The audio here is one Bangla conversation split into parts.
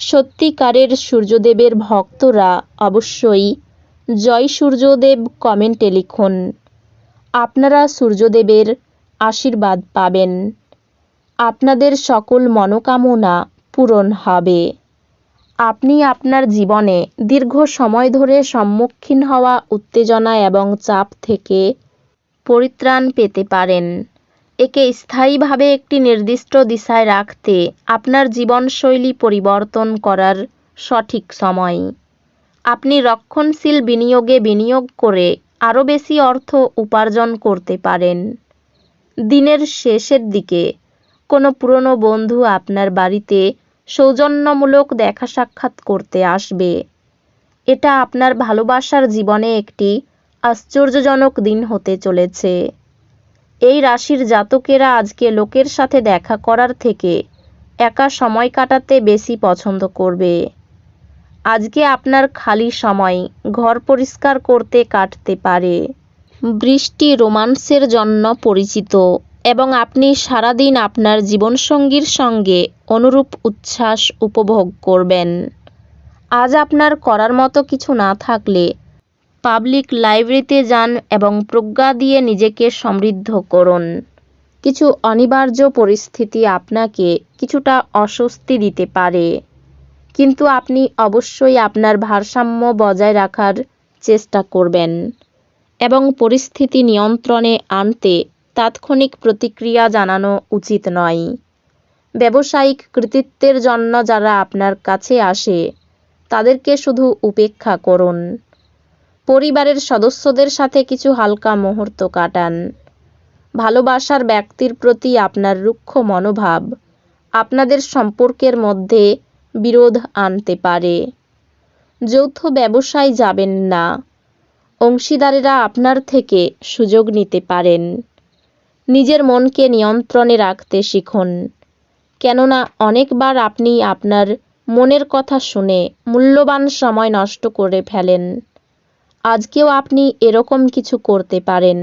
সত্যিকারের সূর্যদেবের ভক্তরা অবশ্যই জয় সূর্যদেব কমেন্টে লিখুন। আপনারা সূর্যদেবের আশীর্বাদ পাবেন। আপনাদের সকল মনোকামনা পূরণ হবে। আপনি আপনার জীবনে দীর্ঘ সময় ধরে সম্মুখীন হওয়া উত্তেজনা এবং চাপ থেকে পরিত্রাণ পেতে পারেন। একে স্থায়ীভাবে একটি নির্দিষ্ট দিশায় রাখতে আপনার জীবনশৈলী পরিবর্তন করার সঠিক সময়। আপনি রক্ষণশীল বিনিয়োগে বিনিয়োগ করে আরও বেশি অর্থ উপার্জন করতে পারেন। দিনের শেষের দিকে, কোনো পুরনো বন্ধু আপনার বাড়িতে সৌজন্যমূলক দেখা সাক্ষাৎ করতে আসবে। এটা আপনার ভালোবাসার জীবনে একটি আশ্চর্যজনক দিন হতে চলেছে। এই রাশির জাতকেরা আজকে লোকের সাথে দেখা করার থেকে একা সময় কাটাতে বেশি পছন্দ করবে। আজকে আপনার খালি সময় ঘর পরিষ্কার করতে কাটতে পারে। বৃষ্টি রোমান্সের জন্য পরিচিত এবং আপনি সারাদিন আপনার জীবনসঙ্গীর সঙ্গে অনুরূপ উচ্ছ্বাস উপভোগ করবেন। আজ আপনার করার মতো কিছু না থাকলে পাবলিক লাইব্রেরিতে যান এবং প্রজ্ঞা দিয়ে নিজেকে সমৃদ্ধ করুন। কিছু অনিবার্য পরিস্থিতি আপনাকে কিছুটা অস্বস্তি দিতে পারে। কিন্তু আপনি অবশ্যই আপনার ভারসাম্য বজায় রাখার চেষ্টা করবেন এবং পরিস্থিতি নিয়ন্ত্রণে আনতে তাৎক্ষণিক প্রতিক্রিয়া জানানো উচিত নয়। ব্যবসায়িক কৃতিত্বের জন্য যারা আপনার কাছে আসে, তাদেরকে শুধু উপেক্ষা করুন। পরিবারের সদস্যদের সাথে কিছু হালকা মুহূর্ত কাটান। ভালোবাসার ব্যক্তির প্রতি আপনার রুক্ষ মনোভাব আপনাদের সম্পর্কের মধ্যে বিরোধ আনতে পারে। যৌথ ব্যবসায় যাবেন না। অংশীদারেরা আপনার থেকে সুযোগ নিতে পারেন। নিজের মনকে নিয়ন্ত্রণে রাখতে শিখুন। কেননা অনেকবার আপনি আপনার মনের কথা শুনে মূল্যবান সময় নষ্ট করে ফেলেন। আজকেও আপনি এরকম কিছু করতে পারেন।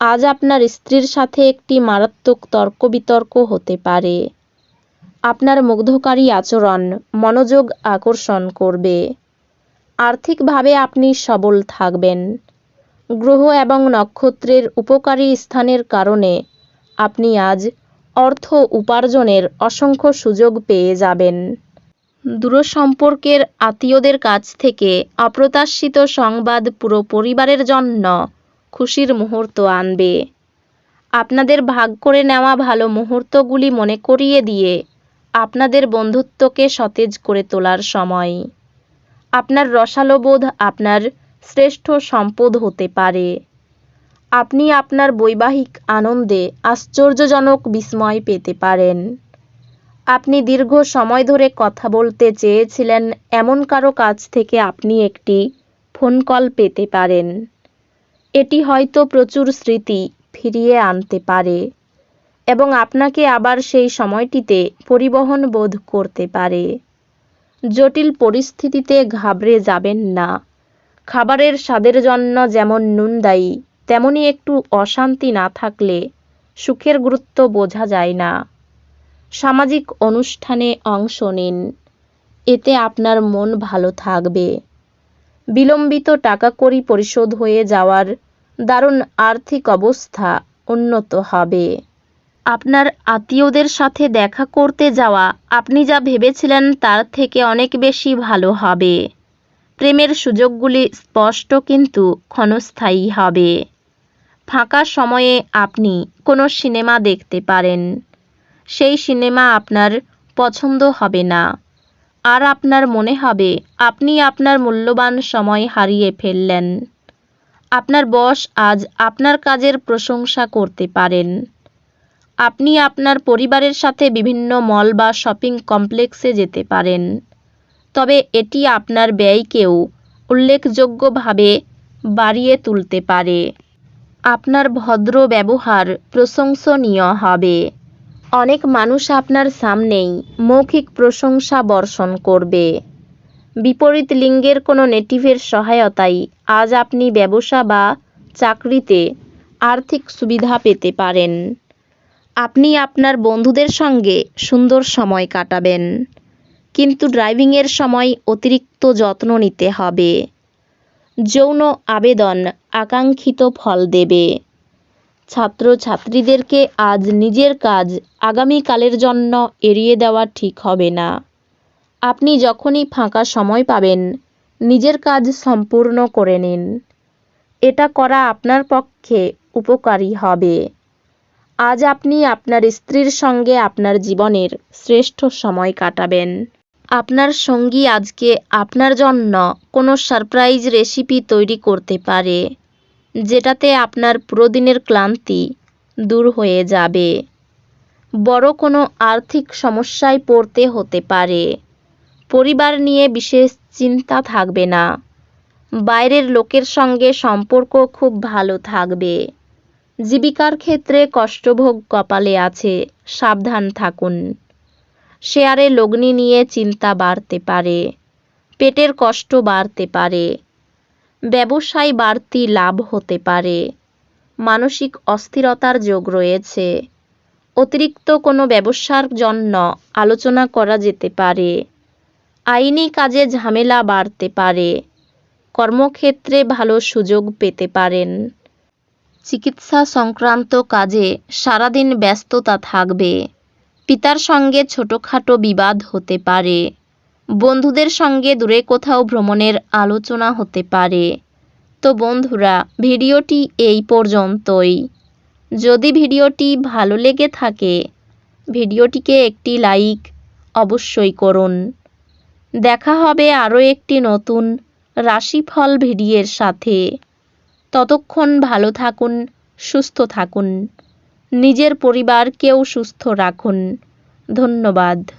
আজ আপনার স্ত্রীর সাথে একটি মারাত্মক তর্ক বিতর্ক হতে পারে। আপনার মুগ্ধকারী আচরণ, মনোযোগ আকর্ষণ করবে। আর্থিকভাবে আপনি সবল থাকবেন। গ্রহ এবং নক্ষত্রের উপকারী স্থানের কারণে আপনি আজ অর্থ উপার্জনের অসংখ্য সুযোগ পেয়ে যাবেন। দূরসম্পর্কের আত্মীয়দের কাছ থেকে অপ্রত্যাশিত সংবাদ পুরো পরিবারের জন্য খুশির মুহূর্ত আনবে। আপনাদের ভাগ করে নেওয়া ভালো মুহূর্তগুলি মনে করিয়ে দিয়ে আপনাদের বন্ধুত্বকে সতেজ করে তোলার সময়। আপনার রসালোবোধ আপনার শ্রেষ্ঠ সম্পদ হতে পারে। আপনি আপনার বৈবাহিক আনন্দে আশ্চর্যজনক বিস্ময় পেতে পারেন। আপনি দীর্ঘ সময় ধরে কথা বলতে চেয়েছিলেন, এমন কারও কাছ থেকে আপনি একটি ফোন কল পেতে পারেন। এটি হয়তো প্রচুর স্মৃতি ফিরিয়ে আনতে পারে এবং আপনাকে আবার সেই সময়টিতে পরিবহন বোধ করতে পারে। জটিল পরিস্থিতিতে ঘাবড়ে যাবেন না। খাবারের স্বাদের জন্য যেমন নুন দায়ী, তেমনি একটু অশান্তি না থাকলে সুখের গুরুত্ব বোঝা যায় না। সামাজিক অনুষ্ঠানে অংশ নিন। এতে আপনার মন ভালো থাকবে। বিলম্বিত টাকা কড়ি পরিশোধ হয়ে যাওয়ার দারুণ আর্থিক অবস্থা উন্নত হবে। আপনার আত্মীয়দের সাথে দেখা করতে যাওয়া, আপনি যা ভেবেছিলেন তার থেকে অনেক বেশি ভালো হবে। প্রেমের সুযোগগুলি স্পষ্ট কিন্তু ক্ষণস্থায়ী হবে। ফাঁকা সময়ে আপনি কোনো সিনেমা দেখতে পারেন। সেই সিনেমা আপনার পছন্দ হবে না। আর আপনার মনে হবে, আপনি আপনার মূল্যবান সময় হারিয়ে ফেললেন। আপনার বস আজ আপনার কাজের প্রশংসা করতে পারেন। আপনি আপনার পরিবারের সাথে বিভিন্ন মল বা শপিং কমপ্লেক্সে যেতে পারেন। তবে এটি আপনার ব্যয়কেও উল্লেখযোগ্যভাবে বাড়িয়ে তুলতে পারে। আপনার ভদ্র ব্যবহার প্রশংসনীয় হবে। অনেক মানুষ আপনার সামনেই মৌখিক প্রশংসা বর্ষণ করবে। বিপরীত লিঙ্গের কোনো নেটিভের সহায়তায় আজ আপনি ব্যবসা বা চাকরিতে আর্থিক সুবিধা পেতে পারেন। আপনি আপনার বন্ধুদের সঙ্গে সুন্দর সময় কাটাবেন, কিন্তু ড্রাইভিংয়ের সময় অতিরিক্ত যত্ন নিতে হবে। যৌন আবেদন আকাঙ্ক্ষিত ফল দেবে। ছাত্রছাত্রীদেরকে আজ নিজের কাজ আগামীকালের জন্য এড়িয়ে দেওয়া ঠিক হবে না। আপনি যখনই ফাঁকা সময় পাবেন, নিজের কাজ সম্পূর্ণ করে নিন। এটা করা আপনার পক্ষে উপকারী হবে। আজ আপনি আপনার স্ত্রীর সঙ্গে আপনার জীবনের শ্রেষ্ঠ সময় কাটাবেন। আপনার সঙ্গী আজকে আপনার জন্য কোনো সারপ্রাইজ রেসিপি তৈরি করতে পারে। যেটাতে আপনার পুরো দিনের ক্লান্তি দূর হয়ে যাবে। বড় কোনো আর্থিক সমস্যায় পড়তে হতে পারে। পরিবার নিয়ে বিশেষ চিন্তা থাকবে না। বাইরের লোকের সঙ্গে সম্পর্ক খুব ভালো থাকবে। জীবিকার ক্ষেত্রে কষ্টভোগ কপালে আছে, সাবধান থাকুন। শেয়ারে লগ্নি নিয়ে চিন্তা বাড়তে পারে। পেটের কষ্ট বাড়তে পারে। ব্যবসায় বাড়তি লাভ হতে পারে। মানসিক অস্থিরতার যোগ রয়েছে। অতিরিক্ত কোনো ব্যবসার জন্য আলোচনা করা যেতে পারে। আইনি কাজে ঝামেলা বাড়তে পারে। কর্মক্ষেত্রে ভালো সুযোগ পেতে পারেন। চিকিৎসা সংক্রান্ত কাজে সারাদিন ব্যস্ততা থাকবে। পিতার সঙ্গে ছোটোখাটো বিবাদ হতে পারে। বন্ধুদের সঙ্গে দূরে কোথাও ভ্রমণের আলোচনা হতে পারে। তো বন্ধুরা, ভিডিওটি এই পর্যন্তই। যদি ভিডিওটি ভালো লেগে থাকে, ভিডিওটিকে একটি লাইক অবশ্যই করুন। দেখা হবে আরও একটি নতুন রাশিফল ভিডিওর সাথে। ততক্ষণ ভালো থাকুন, সুস্থ থাকুন। নিজের পরিবারকেও সুস্থ রাখুন। ধন্যবাদ।